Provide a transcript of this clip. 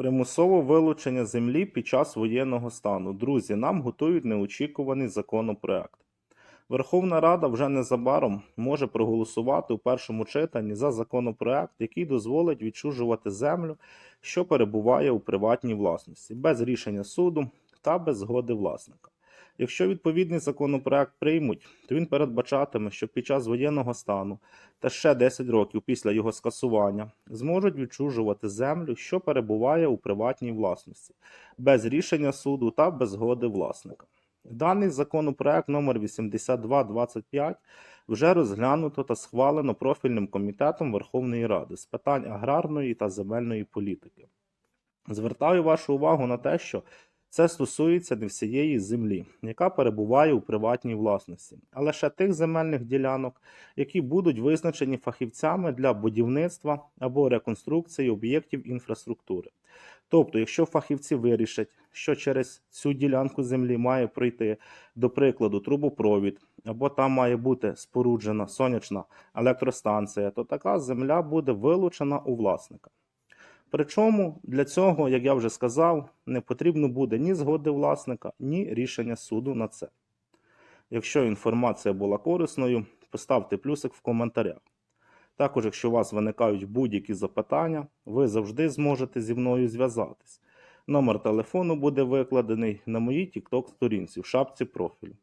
Примусове вилучення землі під час воєнного стану. Друзі, нам готують неочікуваний законопроект. Верховна Рада вже незабаром може проголосувати у першому читанні за законопроект, який дозволить відчужувати землю, що перебуває у приватній власності, без рішення суду та без згоди власника. Якщо відповідний законопроект приймуть, то він передбачатиме, що під час воєнного стану та ще 10 років після його скасування зможуть відчужувати землю, що перебуває у приватній власності, без рішення суду та без згоди власника. Даний законопроект номер 8225 вже розглянуто та схвалено профільним комітетом Верховної Ради з питань аграрної та земельної політики. Звертаю вашу увагу на те, що це стосується не всієї землі, яка перебуває у приватній власності, а лише тих земельних ділянок, які будуть визначені фахівцями для будівництва або реконструкції об'єктів інфраструктури. Тобто, якщо фахівці вирішать, що через цю ділянку землі має пройти, до прикладу, трубопровід, або там має бути споруджена сонячна електростанція, то така земля буде вилучена у власника. Причому для цього, як я вже сказав, не потрібно буде ні згоди власника, ні рішення суду на це. Якщо інформація була корисною, поставте плюсик в коментарях. Також, якщо у вас виникають будь-які запитання, ви завжди зможете зі мною зв'язатись. Номер телефону буде викладений на моїй TikTok сторінці в шапці профілю.